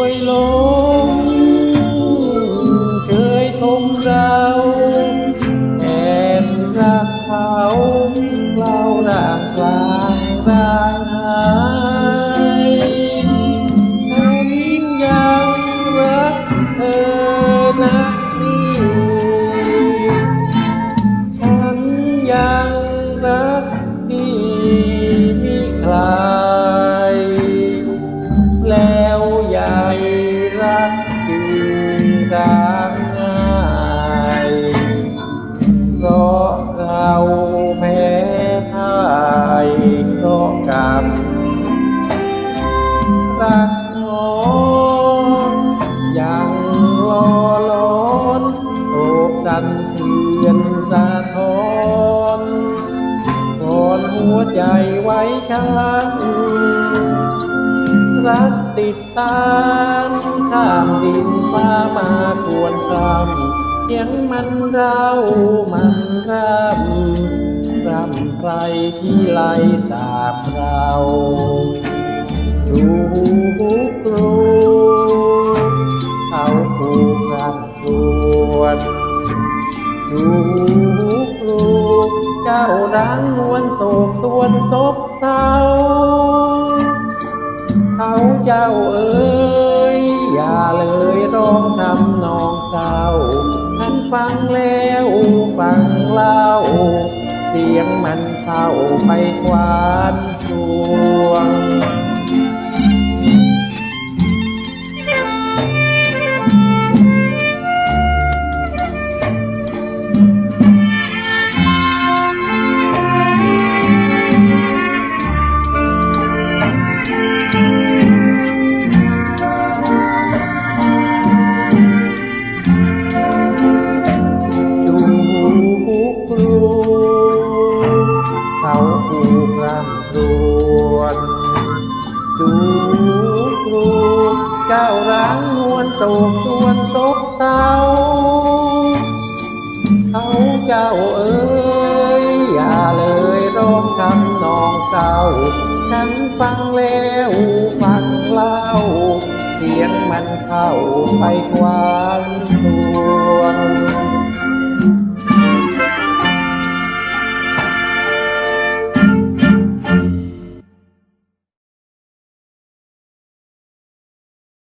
บ รักง่ายเพราะเราแพ้พ่ายเพราะกรรมรักน้องยังรอล้อนโอกสันเทือนสะท้อนก่อนหัวใจไว้ชัก รักติดตามข้ามดินฟ้ามากวนคำเสียงมันเรามันร่ำรำใครที่ไล่สาบเราดูกรูเขาผูกกันรวดดูกรูเจ้ารังนวลโศกตวนศพเศร้า เจ้าเอ๋ยอย่าเลยร้องทำนองเศร้าท่านฟังแล้วฟังเล่า เสียงมันเข้าไปควานสวง เจ้าร้างนวลโศกตวนตกเต้าเขาเจ้าเอ๋ยอย่าเลยร้องคำนองเศร้าฉันฟังแล้วฟังเล่าเสียงมันเข้าไปควานตัว